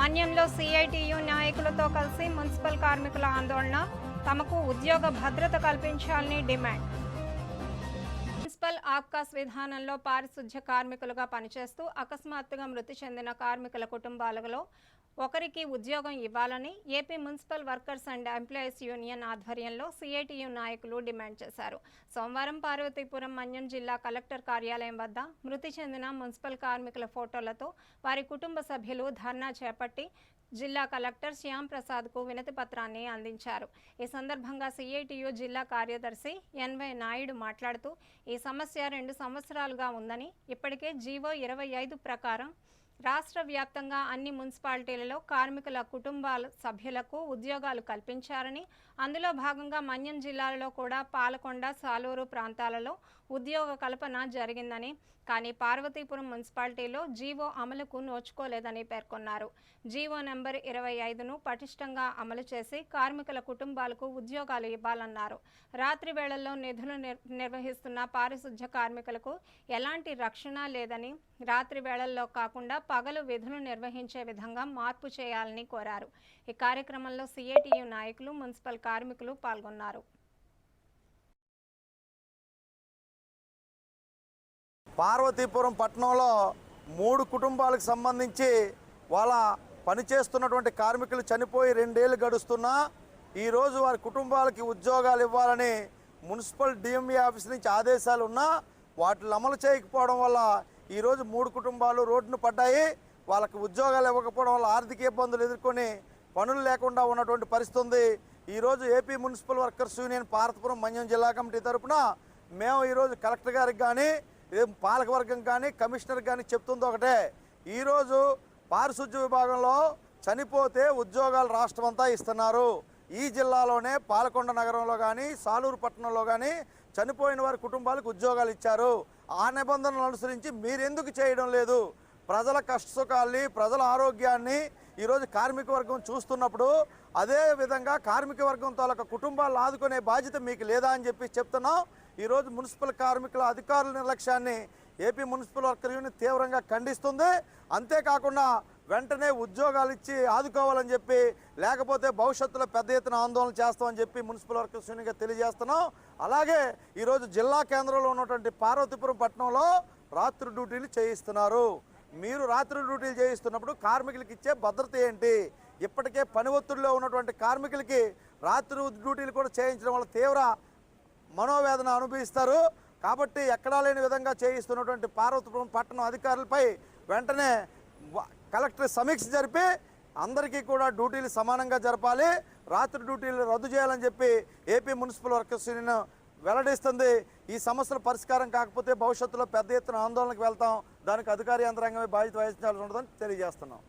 మన్యంలో సిఐటియు నాయకులతో కలిసి మున్సిపల్ కార్మికుల ఆందోళన తమకు ఉద్యోగ భద్రత కల్పించాలని డిమాండ్. మున్సిపల్ ఆబ్కాస్ విధానంలో పారిశుధ్య కార్మికులుగా పనిచేస్తూ అకస్మాత్తుగా మృతి చెందిన కార్మికుల కుటుంబాలలో ఒకరికి ఉద్యోగం ఇవ్వాలని AP municipal workers and employees union ఆధ్వర్యంలో సిఐటియు నాయకులు డిమాండ్ చేశారు. సోమవారం పార్వతీపురం మన్యం జిల్లా కలెక్టర్ కార్యాలయం వద్ద మృతి చెందిన మున్సిపల్ కార్మికుల ఫోటోలతో వారి కుటుంబ సభ్యులు ధర్నా చేపట్టి జిల్లా కలెక్టర్ శ్యామ్ ప్రసాద్కు వినతి పత్రాన్ని అందించారు. ఈ సందర్భంగా సిఐటియు జిల్లా కార్యదర్శి ఎన్వై నాయుడు మాట్లాడుతూ ఈ సమస్య రెండు సంవత్సరాలుగా ఉందని ఇప్పటికే జీవో ఇరవై ఐదు ప్రకారం రాష్ట్ర వ్యాప్తంగా అన్ని మున్సిపాలిటీలలో కార్మికుల కుటుంబాల సభ్యులకు ఉద్యోగాలు కల్పించారని అందులో భాగంగా మన్యం జిల్లాలో కూడా పాలకొండ సాలూరు ప్రాంతాలలో ఉద్యోగ కల్పన జరిగిందని కానీ పార్వతీపురం మున్సిపాలిటీలో జీవో అమలుకు నోచుకోలేదని పేర్కొన్నారు. జీవో నెంబర్ ఇరవై ఐదును పటిష్టంగా అమలు చేసి కార్మికుల కుటుంబాలకు ఉద్యోగాలు ఇవ్వాలన్నారు. రాత్రి వేళల్లో నిధులు నిర్వహిస్తున్న పారిశుధ్య కార్మికులకు ఎలాంటి రక్షణ లేదని రాత్రి వేళల్లో కాకుండా పగలు విధులు నిర్వహించే విధంగా మార్పు చేయాలని కోరారు. ఈ కార్యక్రమంలో సిఐటియు నాయకులు మున్సిపల్ కార్మికులు పాల్గొన్నారు. పార్వతీపురం పట్టణంలో మూడు కుటుంబాలకు సంబంధించి వాళ్ళ పనిచేస్తున్నటువంటి కార్మికులు చనిపోయి రెండేళ్ళు గడుస్తున్నా ఈరోజు వారి కుటుంబాలకి ఉద్యోగాలు ఇవ్వాలని మున్సిపల్ డిఎంఈ ఆఫీస్ నుంచి ఆదేశాలు ఉన్నా వాటిని అమలు చేయకపోవడం వల్ల ఈరోజు మూడు కుటుంబాలు రోడ్డును పడ్డాయి. వాళ్ళకి ఉద్యోగాలు ఇవ్వకపోవడం వల్ల ఆర్థిక ఇబ్బందులు ఎదుర్కొని పనులు లేకుండా ఉన్నటువంటి పరిస్థితి ఉంది ఈరోజు AP municipal workers union Parvathipuram Manyam జిల్లా కమిటీ తరపున మేము ఈరోజు కలెక్టర్ గారికి కానీ ఏం పాలకవర్గం కానీ కమిషనర్ కానీ చెప్తుంది ఒకటే. ఈరోజు పారిశుద్ధ్య విభాగంలో చనిపోతే ఉద్యోగాలు రాష్ట్రం అంతా ఇస్తున్నారు. ఈ జిల్లాలోనే పాలకొండ నగరంలో కానీ సాలూరు పట్టణంలో కానీ చనిపోయిన వారి కుటుంబాలకు ఉద్యోగాలు ఇచ్చారు. ఆ నిబంధనలు అనుసరించి మీరెందుకు చేయడం లేదు? ప్రజల కష్టసుఖాల్ని ప్రజల ఆరోగ్యాన్ని ఈరోజు కార్మిక వర్గం చూస్తున్నప్పుడు అదే విధంగా కార్మిక వర్గం తాలూకా కుటుంబాలను ఆదుకునే బాధ్యత మీకు లేదా అని చెప్పి చెప్తున్నాం. ఈరోజు మున్సిపల్ కార్మికుల అధికారుల నిర్లక్ష్యాన్ని ఏపీ మున్సిపల్ వర్కర్ యూనియన్ తీవ్రంగా ఖండిస్తుంది. అంతేకాకుండా వెంటనే ఉద్యోగాలు ఇచ్చి ఆదుకోవాలని చెప్పి లేకపోతే భవిష్యత్తులో పెద్ద ఎత్తున ఆందోళన చేస్తామని చెప్పి మున్సిపల్ వర్కర్స్ యూనియన్గా తెలియజేస్తున్నాం. అలాగే ఈరోజు జిల్లా కేంద్రంలో ఉన్నటువంటి పార్వతీపురం పట్టణంలో రాత్రి డ్యూటీలు చేయిస్తున్నారు. మీరు రాత్రి డ్యూటీలు చేయిస్తున్నప్పుడు కార్మికులకి ఇచ్చే భద్రత ఏంటి? ఇప్పటికే పని ఒత్తిడిలో ఉన్నటువంటి కార్మికులకి రాత్రి డ్యూటీలు కూడా చేయించడం వల్ల తీవ్ర మనోవేదన అనుభవిస్తారు. కాబట్టి ఎక్కడా లేని విధంగా చేయిస్తున్నటువంటి పార్వతీపురం పట్టణం అధికారులపై వెంటనే కలెక్టర్ సమీక్ష జరిపి అందరికీ కూడా డ్యూటీలు సమానంగా జరపాలి. రాత్రి డ్యూటీలు రద్దు చేయాలని చెప్పి ఏపీ మున్సిపల్ వర్కర్స్ యూనియన్ వెల్లడిస్తుంది. ఈ సమస్యల పరిష్కారం కాకపోతే భవిష్యత్తులో పెద్ద ఎత్తున ఆందోళనకు వెళ్తాం. దానికి అధికార యంత్రాంగమే బాధ్యత వహించాల్సి ఉండదని తెలియజేస్తున్నాం.